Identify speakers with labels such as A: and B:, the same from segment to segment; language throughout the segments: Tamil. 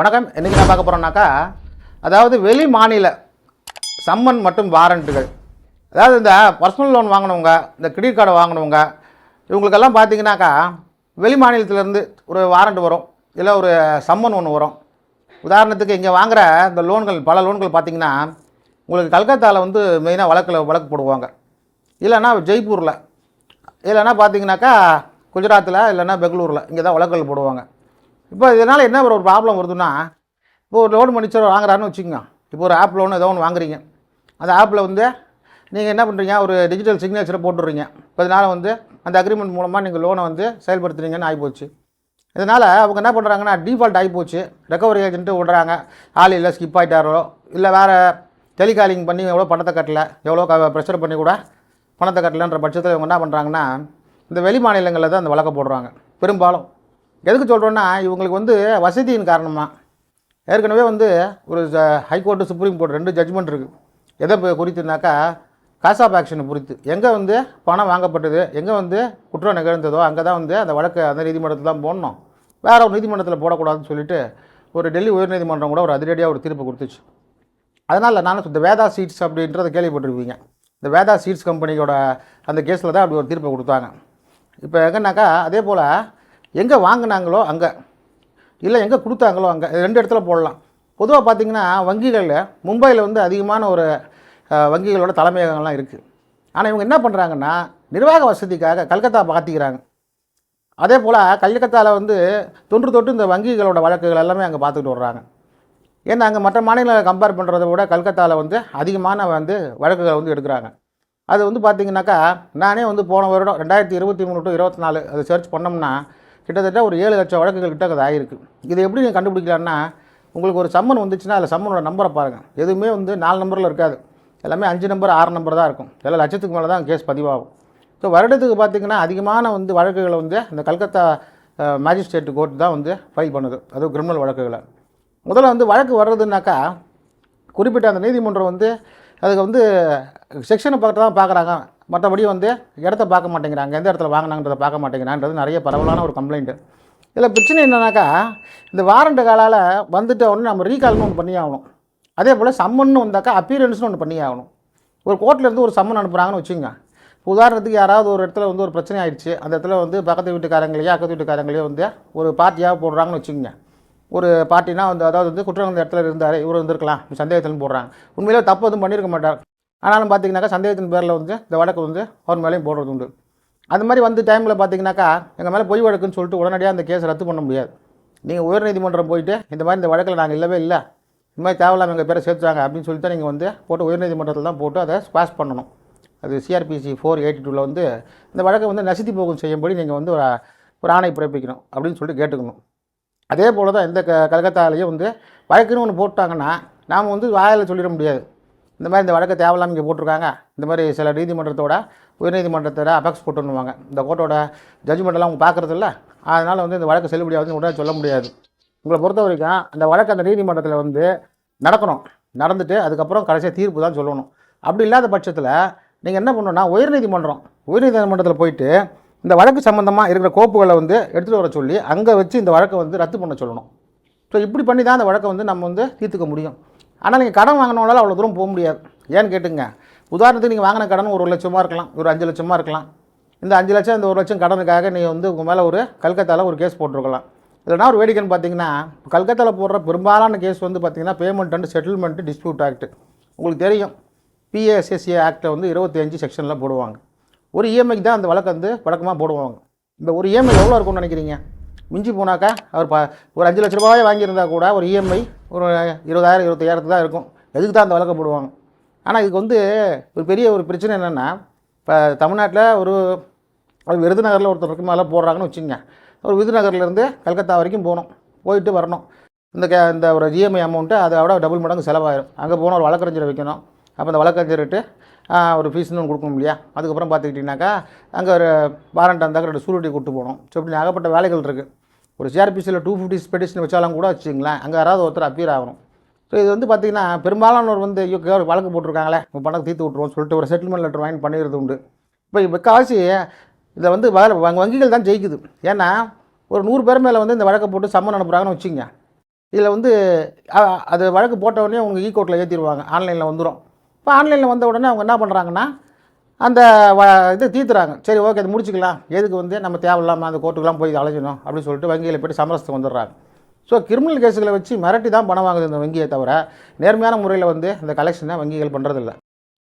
A: வணக்கம். இன்றைக்கி நான் பார்க்க போகிறோம்னாக்கா அதாவது வெளி மாநில சம்மன் மற்றும் வாரண்ட்டுகள் அதாவது இந்த பர்சனல் லோன் வாங்கினவங்க இந்த கிரெடிட் கார்டை வாங்கினவங்க இவங்களுக்கெல்லாம் பார்த்தீங்கன்னாக்கா வெளி மாநிலத்திலேருந்து ஒரு வாரண்ட் வரும். இல்லை ஒரு சம்மன் ஒன்று வரும். உதாரணத்துக்கு இங்கே வாங்குகிற இந்த லோன்கள் பல லோன்கள் பார்த்திங்கன்னா உங்களுக்கு கல்கத்தாவில் வந்து மெயினாக வழக்கில் வழக்கு போடுவாங்க. இல்லைன்னா ஜெய்ப்பூரில். இல்லைன்னா பார்த்தீங்கன்னாக்கா குஜராத்தில் இல்லைன்னா பெங்களூரில் இங்கே தான் வழக்குகள் போடுவாங்க. இப்போ இதனால் என்ன ஒரு ப்ராப்ளம் வருதுன்னா இப்போ ஒரு லோன் மன்னிச்சர் வாங்குறாருன்னு வச்சுக்கோங்க. இப்போ ஒரு ஆப் லோன் ஏதோ ஒன்று வாங்குறீங்க. அந்த ஆப்பில் வந்து நீங்கள் என்ன பண்ணுறீங்க ஒரு டிஜிட்டல் சிக்னேச்சரை போட்டுடுறீங்க. இப்போ இதனால் வந்து அந்த அக்ரிமெண்ட் மூலமாக நீங்கள் லோனை வந்து செயல்படுத்துறீங்கன்னு ஆகிப்போச்சு இதனால் அவங்க என்ன பண்ணுறாங்கன்னா டிஃபால்ட் ஆகிப்போச்சு ரெக்கவரி ஏஜென்ட்டு விடுறாங்க. ஆள் இல்லை ஸ்கிப் ஆகிட்டாரோ இல்லை வேறு டெலிகாலிங் பண்ணி எவ்வளோ பணத்தை கட்டல எவ்வளோ க ப்ரெஷர் பண்ணி கூட பணத்தை கட்டலன்ற பட்சத்தில் இவங்க என்ன பண்ணுறாங்கன்னா இந்த வெளி மாநிலங்களில் தான் அந்த வழக்க போடுறாங்க. பெரும்பாலும் எதுக்கு சொல்கிறோன்னா இவங்களுக்கு வந்து வசதியின் காரணமாக ஏற்கனவே வந்து ஒரு ஹைகோர்ட்டு சுப்ரீம் கோர்ட் ரெண்டு ஜட்ஜ்மெண்ட் இருக்குது எதை குறித்துனாக்கா காஸ் ஆஃப் ஆக்ஷனை குறித்து. எங்கே வந்து பணம் வாங்கப்பட்டது எங்கே வந்து குற்றம் நிகழ்ந்ததோ அங்கே தான் வந்து அந்த வழக்கு அந்த நீதிமன்றத்தில் தான் போடணும். வேற ஒரு நீதிமன்றத்தில் போடக்கூடாதுன்னு சொல்லிட்டு ஒரு டெல்லி உயர்நீதிமன்றம் கூட ஒரு அதிரடியாக ஒரு தீர்ப்பு கொடுத்துச்சு. அதனால் நானும் இந்த வேதா சீட்ஸ் அப்படின்றத கேள்விப்பட்டிருப்பீங்க. இந்த வேதா சீட்ஸ் கம்பெனியோட அந்த கேஸில் தான் அப்படி ஒரு தீர்ப்பை கொடுத்தாங்க. இப்போ எங்கன்னாக்கா அதே போல் எங்கே வாங்கினாங்களோ அங்கே இல்லை எங்கே கொடுத்தாங்களோ அங்கே ரெண்டு இடத்துல போடலாம். பொதுவாக பார்த்திங்கன்னா வங்கிகளில் மும்பையில் வந்து அதிகமான ஒரு வங்கிகளோட தலைமையகங்கள்லாம் இருக்குது ஆனால் இவங்க என்ன பண்ணுறாங்கன்னா நிர்வாக வசதிக்காக கல்கத்தா மாற்றிக்கிறாங்க அதே போல் கல்கத்தாவில் வந்து தொன்று தொட்டு இந்த வங்கிகளோட வழக்குகள் எல்லாமே அங்கே பார்த்துக்கிட்டு வர்றாங்க. ஏன்னா அங்கே மற்ற மாநிலங்களை கம்பேர் பண்ணுறத விட கல்கத்தாவில் வந்து அதிகமான வந்து வழக்குகளை வந்து எடுக்கிறாங்க. அது வந்து பார்த்திங்கனாக்கா நானே வந்து போன வருடம் ரெண்டாயிரத்தி இருபத்தி மூணு டு இருபத்தி நாலு அதை சர்ச் பண்ணோம்னா கிட்டத்தட்ட ஒரு ஏழு லட்சம் வழக்குகள் கிட்ட அது ஆகிருக்கு இதை எப்படி நீங்கள் கண்டுபிடிக்கலான்னா உங்களுக்கு ஒரு சம்மன் வந்துச்சுன்னா அதில் சம்மனோட நம்பரை பாருங்கள் எதுவுமே வந்து நாலு நம்பரில் இருக்காது. எல்லாமே அஞ்சு நம்பர் ஆறு நம்பர் தான் இருக்கும். எல்லாம் லட்சத்துக்கு மேலே தான் கேஸ் பதிவாகும். ஸோ வருடத்துக்கு பார்த்தீங்கன்னா அதிகமான வந்து வழக்குகளை வந்து இந்த கல்கத்தா மேஜிஸ்ட்ரேட் கோர்ட் தான் வந்து ஃபைல் பண்ணுது. அதுவும் கிரிமினல் வழக்குகளை. முதல்ல வந்து வழக்கு வர்றதுனாக்கா குறிப்பிட்ட அந்த நீதிமன்றம் வந்து அதுக்கு வந்து செக்ஷனை பார்த்து தான் பார்க்குறாங்க மற்றபடி வந்து இடத்த பார்க்க மாட்டேங்கிறாங்க. எந்த இடத்துல வாங்கினாங்கிறத பார்க்க மாட்டேங்கிறான்றது நிறைய பரவலான ஒரு கம்ப்ளைண்ட்டு இதில் பிரச்சனை என்னன்னாக்கா இந்த வாரண்ட் காலால் வந்துட்டு உடனே நம்ம ரீகால்னு ஒன்று பண்ணி ஆகணும். அதே போல் சம்மன்னு வந்தாக்கா அப்பீரன்ஸ்னு ஒன்று பண்ணி ஆகணும். ஒரு கோர்ட்லேருந்து ஒரு சம்மன் அனுப்புகிறாங்கன்னு வச்சுங்க இப்போ உதாரணத்துக்கு யாராவது ஒரு இடத்துல வந்து ஒரு பிரச்சனை ஆயிடுச்சு. அந்த இடத்துல வந்து பக்கத்து வீட்டுக்காரங்களையோ அக்கத்து வீட்டுக்காரங்களையோ வந்து ஒரு பார்ட்டியாக போடுறாங்கன்னு வச்சுக்கோங்க. ஒரு பார்ட்டினா வந்து அதாவது வந்து குற்றம் இடத்துல இருந்தார் இவர் வந்திருக்கலாம் சந்தேகத்தில் போடுறாங்க. உண்மையிலே தப்பு எதுவும் பண்ணியிருக்க மாட்டார். ஆனாலும் பார்த்தீங்கன்னாக்கா சந்தேகத்தின் பேரில் வந்து இந்த வழக்கு வந்து அவர் மேலேயும் போடுறது உண்டு. அது மாதிரி வந்து டைமில் பார்த்தீங்கன்னாக்கா எங்கள் மேலே பொய் வழக்குன்னு சொல்லிட்டு உடனடியாக அந்த கேஸை ரத்து பண்ண முடியாது. நீங்கள் உயர்நீதிமன்றம் போயிட்டு இந்த மாதிரி இந்த வழக்கில் நாங்கள் இல்லவே இல்லை இந்த மாதிரி தேவையில்லாமல் எங்கள் பேரை சேர்த்துட்டாங்க அப்படின்னு சொல்லிட்டு தான் நீங்கள் வந்து போட்டு உயர்நீதிமன்றத்தில் தான் போட்டு அதை பாஸ் பண்ணணும். அது சிஆர்பிசி ஃபோர் எயிட்டி டூவில் வந்து இந்த வழக்கை வந்து நசித்தி போகும் செய்யும்படி நீங்கள் வந்து ஒரு ஒரு ஆணை பிறப்பிக்கணும் அப்படின்னு சொல்லிட்டு கேட்டுக்கணும். அதே போல் தான் இந்த க கல்கத்தாலேயும் வந்து வழக்குன்னு ஒன்று போட்டாங்கன்னா நாம் வந்து வாயில் சொல்லிட முடியாது. இந்த மாதிரி இந்த வழக்கு தேவையில்லாமல் இங்கே போட்டிருக்காங்க. இந்த மாதிரி சில நீதிமன்றத்தோட உயர்நீதிமன்றத்தோட அபெக்ஸ் போட்டுருவாங்க இந்த கோர்ட்டோட ஜட்ஜ்மெண்ட்டெல்லாம் அவங்க பார்க்குறது இல்லை. அதனால் வந்து இந்த வழக்கு செல்லுபடியாகுதுன்னு உடனே சொல்ல முடியாது. உங்களை பொறுத்த வரைக்கும் அந்த வழக்கு அந்த நீதிமன்றத்தில் வந்து நடக்கணும். நடந்துட்டு அதுக்கப்புறம் கடைசியாக தீர்ப்பு தான் சொல்லணும். அப்படி இல்லாத பட்சத்தில் நீங்கள் என்ன பண்ணணும்னா உயர்நீதிமன்றம் உயர்நீதிமன்றத்தில் போயிட்டு இந்த வழக்கு சம்மந்தமாக இருக்கிற கோப்புகளை வந்து எடுத்துகிட்டு வர சொல்லி அங்கே வச்சு இந்த வழக்கை வந்து ரத்து பண்ண சொல்லணும். ஸோ இப்படி பண்ணி தான் அந்த வழக்கை வந்து நம்ம வந்து தீர்த்துக்க முடியும். ஆனால் நீங்கள் கடன் வாங்கினாலும் அவ்வளோ தூரம் போக முடியாது. ஏன்னு கேட்டுங்க. உதாரணத்துக்கு நீங்கள் வாங்கின கடன் ஒரு லட்சமாக இருக்கலாம். ஒரு அஞ்சு லட்சமாக இருக்கலாம். இந்த அஞ்சு லட்சம் இந்த ஒரு லட்சம் கடனுக்காக நீங்கள் வந்து உங்கள் மேலே ஒரு கல்கத்தாவில் ஒரு கேஸ் போட்டிருக்கலாம். இல்லைனா ஒரு வேடிக்கைன்னு பார்த்தீங்கன்னா கல்கத்தாவில் போடுற பெரும்பாலான கேஸ் வந்து பார்த்தீங்கன்னா payment and settlement dispute act உங்களுக்கு தெரியும். பிஏஎஸ்எஸ்ஏ ஆக்டில் வந்து இருபத்தி அஞ்சு செக்ஷனில் போடுவாங்க. ஒரு இஎம்ஐக்கு தான் அந்த வழக்கு வந்து வழக்கமாக போடுவாங்க. இந்த ஒரு இஎம்ஐ எவ்வளோ இருக்கும்னு நினைக்கிறீங்க? மிஞ்சி போனாக்கா அவர் ப ஒரு அஞ்சு லட்ச ரூபாயே வாங்கியிருந்தா கூட ஒரு இஎம்ஐ ஒரு இருபதாயிரம் இருபத்தையாயிரத்து தான் இருக்கும். எதுக்கு தான் அந்த வழக்கம் போடுவாங்க? ஆனால் இதுக்கு வந்து ஒரு பெரிய ஒரு பிரச்சனை என்னென்னா இப்போ தமிழ்நாட்டில் ஒரு விருதுநகரில் ஒருத்தர் மேலே போடுறாங்கன்னு வச்சுங்க ஒரு விருதுநகர்லேருந்து கல்கத்தா வரைக்கும் போகணும். போயிட்டு வரணும். இந்த கே இந்த ஒரு ஜிஎம்ஐ அமௌண்ட்டு அதை விட டபுள் மடங்கு செலவாயிரும். அங்கே போனால் ஒரு வழக்கறிஞரை வைக்கணும். அப்போ அந்த வழக்கறிஞர்கிட்ட ஒரு ஃபீஸ்னு ஒன்று கொடுக்கணும் இல்லையா? அதுக்கப்புறம் பார்த்துக்கிட்டிங்கனாக்கா அங்கே ஒரு வாரண்ட் இருந்தாக்க ரெண்டு சூரிட்டி கொடுத்து போகணும். ஸோ இப்படி ஏகப்பட்ட வேலைகள் இருக்குது ஒரு சிஆர்பிசியில் டூ ஃபிஃப்டி பெட்டிஷன் வச்சாலும் கூட வச்சுங்களேன் அங்கே யாராவது ஒருத்தர் அப்பியர் ஆகணும். ஸோ இது வந்து பார்த்தீங்கன்னா பெரும்பாலானவர் வந்து ஐயோ வழக்கு போட்டிருக்காங்களே உங்கள் பணம் தீர்த்து விட்ருவோம் சொல்லிட்டு ஒரு செட்டில்மெண்ட் லெட்டர் வாங்கி பண்ணிடுறது உண்டு. இப்போ முக்கால்வாசி இதை வந்து வங்கிகள் தான் ஜெயிக்குது. ஏன்னா ஒரு நூறு பேர் மேலே வந்து இந்த வழக்கை போட்டு சம்மன் அனுப்புகிறாங்கன்னு வச்சுங்க இதில் வந்து அது வழக்கு போட்ட உடனே அவங்க ஈ e கோர்ட்டில் ஏற்றிடுவாங்க ஆன்லைனில் வந்துடும் இப்போ ஆன்லைனில் வந்த உடனே அவங்க என்ன பண்ணுறாங்கன்னா அந்த வ இதை தீர்த்துறாங்க சரி ஓகே அது முடிச்சுக்கலாம். எதுக்கு வந்து நம்ம தேவையில்லாமல் அந்த கோர்ட்டுக்கெலாம் போய் அலைஞ்சணும் அப்படின்னு சொல்லிட்டு வங்கியில் போய்ட்டு சமரசத்துக்கு வந்துடுறாங்க. ஸோ கிரிமினல் கேஸுகளை வச்சு மிரட்டி தான் பணம் வாங்குது இந்த வங்கியை தவிர நேர்மையான முறையில் வந்து இந்த கலெக்ஷனை வங்கிகள் பண்ணுறதில்ல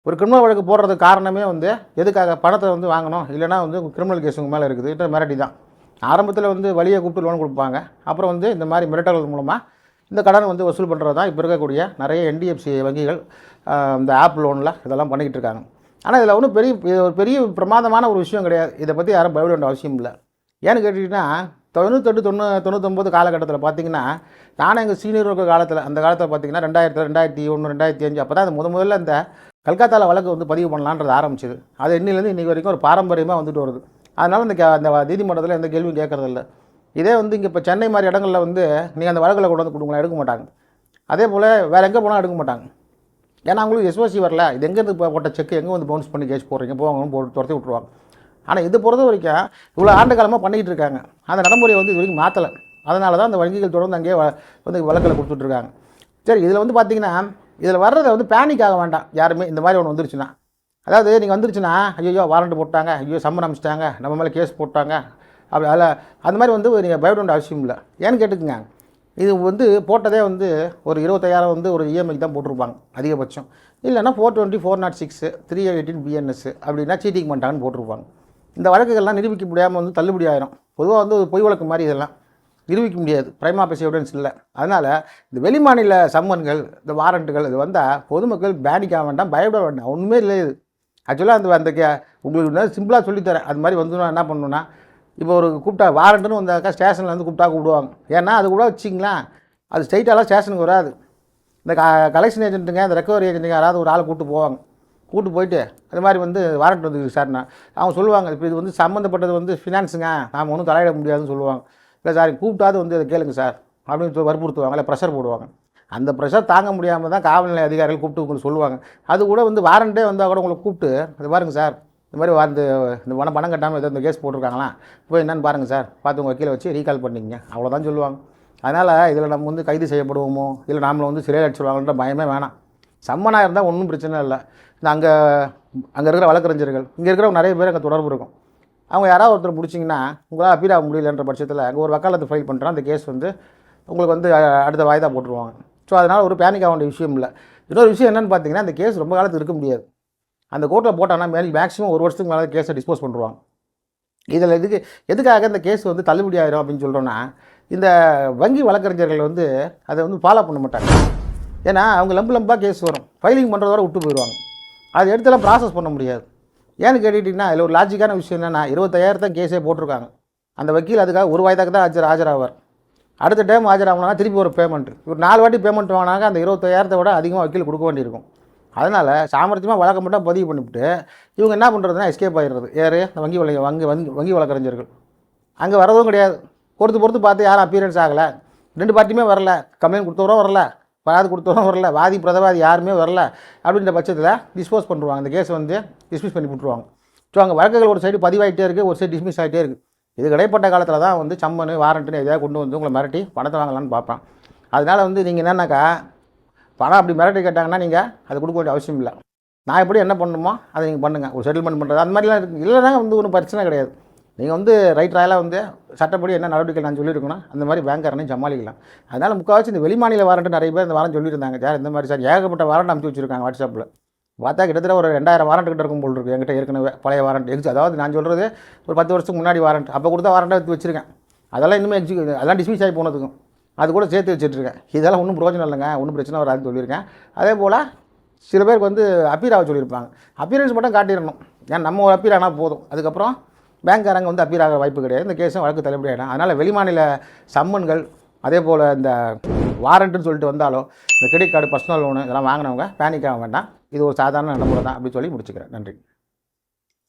A: ஒரு கிரிமினல் வழக்கு போடுறதுக்கு காரணமே வந்து எதுக்காக பணத்தை வந்து வாங்கணும்? இல்லைனா வந்து கிரிமினல் கேஸ் உங்கள் மேலே இருக்குது. இது மிரட்டி தான். ஆரம்பத்தில் வந்து வழியை கூப்பிட்டு லோன் கொடுப்பாங்க. அப்புறம் வந்து இந்த மாதிரி மிரட்டல்கள் மூலமாக இந்த கடன் வந்து வசூல் பண்ணுறது தான் இப்போ இருக்கக்கூடிய நிறைய என்டிஎஃப்சி வங்கிகள் இந்த ஆப் லோனில் இதெல்லாம் பண்ணிக்கிட்டு இருக்காங்க. ஆனால் இதில் ஒன்றும் பெரிய இது ஒரு பெரிய பிரமாதமான ஒரு விஷயம் கிடையாது. இதை பற்றி யாரும் பயப்பட வேண்டிய அவசியம் இல்லை. ஏன்னு கேட்டிங்கன்னா தொண்ணூத்தெட்டு தொண்ணூ தொண்ணூத்தொம்பது காலகட்டத்தில் பார்த்தீங்கன்னா நானும் எங்கள் சீனியர் இருக்கிற காலத்தில் அந்த காலத்தில் பார்த்தீங்கன்னா ரெண்டாயிரத்தி ரெண்டாயிரத்தி ஒன்று ரெண்டாயிரத்தி அஞ்சு அப்போ தான் முத முதல்ல இந்த கல்கத்தாவில் வழக்கு வந்து பதிவு பண்ணலான்றது ஆரம்பிச்சது. அது இன்னிலேருந்து இன்றைக்கி வரைக்கும் ஒரு பாரம்பரியமாக வந்துட்டு வருது. அதனால் இந்த கே- அந்த நீதிமன்றத்தில் எந்த கேள்வியும் கேட்கறதில்ல இதே வந்து இங்கே இப்போ சென்னை மாதிரி இடங்களில் வந்து நீங்கள் அந்த வழக்கில் கொண்டு வந்து கொடுங்களா எடுக்க மாட்டாங்க. அதே போல் வேறு எங்கே போனால் எடுக்க மாட்டாங்க. ஏன்னா அவங்களுக்கு எஸ்ஓசி வரல. இது எங்கேருந்து போட்ட செக் எங்கே வந்து பவுன்ஸ் பண்ணி கேஸ் போடுறீங்க? போவாங்கன்னு போட்டு துரத்தி விட்ருவாங்க ஆனால் இது பொறுத்த வரைக்கும் இவ்வளோ ஆண்டு காலமாக பண்ணிக்கிட்டு இருக்காங்க. அந்த நடைமுறையை வந்து இது வரைக்கும் மாற்றலை அதனால தான் அந்த வங்கிகள் தொடர்ந்து அங்கேயே வ- வந்து வழக்கில் கொடுத்துட்ருக்காங்க சரி இதில் வந்து பார்த்தீங்கன்னா இதில் வர்றதை வந்து பேனிக் ஆக வேண்டாம். யாருமே இந்த மாதிரி ஒன்று வந்துருச்சுன்னா. அதாவது நீங்கள் வந்துருச்சுன்னா ஐயோ வாரண்ட் போட்டாங்க ஐயோ சம்மன் அமிச்சிட்டாங்க நம்ம மேலே கேஸ் போட்டாங்க. அப்படி அதில் அந்த மாதிரி வந்து நீங்கள் பயப்பட வேண்டிய அவசியம் இல்லை. ஏன்னு கேட்டுக்குங்க. இது வந்து போட்டதே வந்து ஒரு இருபத்தையாயிரம் வந்து ஒரு இஎம்ஐக்கு தான் போட்டிருப்பாங்க அதிகபட்சம். இல்லைன்னா four twenty four not six three eighteen BNS அப்படின்னா சீட்டிங் பண்ணிட்டாங்கன்னு போட்டிருப்பாங்க. இந்த வழக்குகள்லாம் நிரூபிக்க முடியாமல் வந்து தள்ளுபடி ஆயிரும். பொதுவாக வந்து ஒரு பொய் வழக்கு மாதிரி இதெல்லாம் நிரூபிக்க முடியாது. பிரைமா பேசி எவிடன்ஸ் இல்லை. அதனால் இந்த வெளிமாநில சம்மன்கள் இந்த வாரண்ட்டுகள் இது வந்தால் பொதுமக்கள் பேனிக் ஆக வேண்டாம் பயப்பட வேண்டாம். ஒன்றுமே இல்லை இது. ஆக்சுவலாக அந்த அந்த கே உங்களுக்கு சிம்பிளாக சொல்லித்தரேன். அது மாதிரி வந்து நான் என்ன பண்ணணுன்னா இப்போ ஒரு கூப்பிட்டா வாரண்ட்டுன்னு வந்தாக்கா ஸ்டேஷனில் வந்து கூப்பிட்டா கூப்பிடுவாங்க. ஏன்னா அது கூட வச்சிங்களேன் அது ஸ்ட்ரைட்டாலாம் ஸ்டேஷனுக்கு வராது. இந்த க கலெக்ஷன் ஏஜென்ட்டுங்க இந்த ரெக்கவரி ஏஜென்ட்டுங்க யாராவது ஒரு ஆளை கூப்பிட்டு போவாங்க. கூப்பிட்டு போயிட்டு அது மாதிரி வந்து வாரண்ட் வந்து சார்னா அவங்க சொல்லுவாங்க இப்போ இது வந்து சம்மந்தப்பட்டது வந்து ஃபினான்ஸுங்க நாம் ஒன்றும் தலையிட முடியாதுன்னு சொல்லுவாங்க. இல்லை சார் கூப்பிட்டாவது வந்து அதை கேளுங்க சார் அப்படின்னு சொல்லி வற்புறுத்துவாங்க. இல்லை ப்ரெஷர் போடுவாங்க. அந்த ப்ரெஷர் தாங்க முடியாமல் தான் காவல்நிலை அதிகாரிகள் கூப்பிட்டு உங்களுக்கு சொல்லுவாங்க. அது கூட வந்து வாரண்டே வந்தால் கூட உங்களை கூப்பிட்டு அது பாருங்கள் சார் இந்த மாதிரி வந்து இந்த பணம் பணம் கட்டாமல் ஏதோ இந்த கேஸ் போட்டிருக்காங்களா? போய் என்னன்னு பாருங்கள் சார். பார்த்து உங்கள் வக்கீலை வச்சு ரீகால் பண்ணிக்கங்க. அவ்வளோதான் சொல்லுவாங்க. அதனால் இதில் நம்ம வந்து கைது செய்யப்படுவோமோ? இல்லை நாமளை வந்து சிறையில் அடிச்சுடுவாங்கன்ற பயமே வேணாம். சம்மனாக இருந்தால் ஒன்றும் பிரச்சனை இல்லை. இந்த அங்கே அங்கே இருக்கிற வழக்கறிஞர்கள் இங்கே இருக்கிறவங்க நிறைய பேர் அங்கே தொடர்பு இருக்கும். அவங்க யாராவது ஒருத்தர் பிடிச்சிங்கன்னா உங்களால் அப்பீல் ஆக முடியலன்ற பட்சத்தில் அங்கே ஒரு வக்காலத்து ஃபைல் பண்ணுறா அந்த கேஸ் வந்து உங்களுக்கு வந்து அடுத்த வாய்தா போட்டுருவாங்க. ஸோ அதனால் ஒரு பேனிக் ஆக வேண்டிய விஷயம் இல்லை. இன்னொரு விஷயம் என்னென்னு பார்த்தீங்கன்னா அந்த கேஸ் ரொம்ப காலத்துக்கு இருக்க முடியாது. அந்த கோர்ட்டில் போட்டாங்கன்னா மேலே மேக்ஸிமம் ஒரு வருஷத்துக்கு மேலே கேஸை டிஸ்போஸ் பண்ணுவாங்க இதில் எதுக்கு எதுக்காக இந்த கேஸ் வந்து தள்ளுபடி ஆயிரும் அப்படின்னு சொல்கிறோன்னா இந்த வங்கி வழக்கறிஞர்கள் வந்து அதை வந்து ஃபாலோ பண்ண மாட்டாங்க. ஏன்னா அவங்க லம்பு லம்பாக கேஸ் வரும். ஃபைலிங் பண்ணுறதோட விட்டு போயிடுவாங்க. அது எடுத்துலாம் ப்ராசஸ் பண்ண முடியாது. ஏன்னு கேட்டுக்கிட்டிங்கன்னா அதில் ஒரு லாஜிக்கான விஷயம் என்னென்னா இருபத்தாயிரத்தான் கேஸே போட்டிருக்காங்க. அந்த வக்கீல் அதுக்காக ஒரு வாய்தாக்கு தான் ஆஜர் ஆஜராவார். அடுத்த டைம் ஆஜராகணும்னா திருப்பி ஒரு பேமெண்ட் ஒரு நாலு வாட்டி பேமெண்ட் வாங்கினாங்க அந்த இருபத்தாயிரத்தை விட அதிகமாக வக்கீல் கொடுக்க வேண்டியிருக்கும். அதனால் சாமர்த்தியமாக வழக்கம் மட்டும் பதிவு பண்ணிவிட்டு இவங்க என்ன பண்ணுறதுன்னா எஸ்கேப் ஆகிடுறது யார்? இந்த வங்கி வழி வங்கி வங்கி வங்கி வழக்கறிஞர்கள். அங்கே வரதும் கிடையாது. பொறுத்து பொறுத்து பார்த்து யாரும் அப்பியரன்ஸ் ஆகலை. ரெண்டு பார்ட்டியுமே வரல. கம்ப்ளைண்ட் கொடுத்தவரும் வரல. வராது கொடுத்தவரும் வரல. வாதி பிரதவாதி யாருமே வரல. அப்படின்ற பட்சத்தில் டிஸ்போஸ் பண்ணுவாங்க அந்த கேஸ் வந்து டிஸ்மிஸ் பண்ணி விட்ருவாங்க ஸோ அங்கே வழக்குகள் ஒரு சைடு பதிவாகிட்டே இருக்குது ஒரு சைடு டிஸ்மிஸ் ஆகிட்டே இருக்குது இது இடைப்பட்ட காலத்தில் தான் வந்து சம்மனு வாரண்ட்டுன்னு எதையாவது கொண்டு வந்து உங்களை மிரட்டி பணத்தை வாங்கலாம்னு பார்ப்பேன் அதனால் வந்து நீங்கள் என்னன்னாக்கா பணம் அப்படி மிரட்டி கேட்டாங்கன்னா நீங்கள் அது கொடுக்க வேண்டிய அவசியம் இல்லை. நான் எப்படி என்ன பண்ணணுமோ அதை நீங்கள் பண்ணுங்கள் ஒரு செட்டில்மெண்ட் பண்ணுறது அந்த மாதிரிலாம் இருக்குது இல்லைனா வந்து ஒன்றும் பிரச்சனை கிடையாது. நீங்கள் வந்து ரைட் ராயலாக வந்து சட்டப்படி என்ன நடவடிக்கை நான் சொல்லியிருக்கணும் அந்த மாதிரி பேங்க்காரனையும் சமாளிக்கலாம். அதனால் முக்கால்வாசி இந்த வெளிமாநில வாரண்ட் நிறைய பேர் இந்த வாரம் சொல்லியிருந்தாங்க. சார் இந்த மாதிரி சார் ஏகப்பட்ட வாரண்ட் அனுப்பிச்சி வச்சுருக்காங்க வாட்ஸ்அப்பில் பார்த்தா கிட்டத்தட்ட ஒரு ரெண்டாயிரம் வாரண்ட் கிட்ட இருக்கும் போல் இருக்கு என்கிட்ட ஏற்கனவே பழைய வாரண்ட் எக்ஸ் அதாவது நான் சொல்கிறது ஒரு பத்து வருஷத்துக்கு முன்னாடி வாரண்ட் அப்போ கொடுத்த வாரண்ட்டாக எடுத்து வச்சுருக்கேன். அதெல்லாம் இன்னுமே எக்ஸி அதெல்லாம் டிஸ்மிஸ் ஆகி போனதுக்கும். அது கூட சேர்த்து வச்சுட்ருக்கேன். இதெல்லாம் ஒன்றும் பிரயோஜனம் இல்லைங்க. ஒன்றும் பிரச்சனை வராதுன்னு சொல்லியிருக்கேன். அதே போல் சில பேருக்கு வந்து அப்பீராக சொல்லியிருப்பாங்க. அப்பீரன்ஸ் மட்டும் காட்டிடணும். ஏன்னா நம்ம ஒரு அப்பீர் போதும். அதுக்கப்புறம் பேங்க்காரங்க வந்து அப்பீர் ஆக வாய்ப்பு கிடையாது. இந்த கேஸும் வழக்கு தள்ளுபடி ஆகிடும் அதனால் வெளிமாநில சம்மன்கள் அதே போல் இந்த வாரண்ட்டுன்னு சொல்லிட்டு வந்தாலோ இந்த கிரெடிட் கார்டு பர்சனல் லோனு இதெல்லாம் வாங்கினவங்க பேனிக் ஆக வேண்டாம். இது ஒரு சாதாரண நடைமுறை தான் அப்படின்னு சொல்லி முடிச்சுக்கிறேன். நன்றி.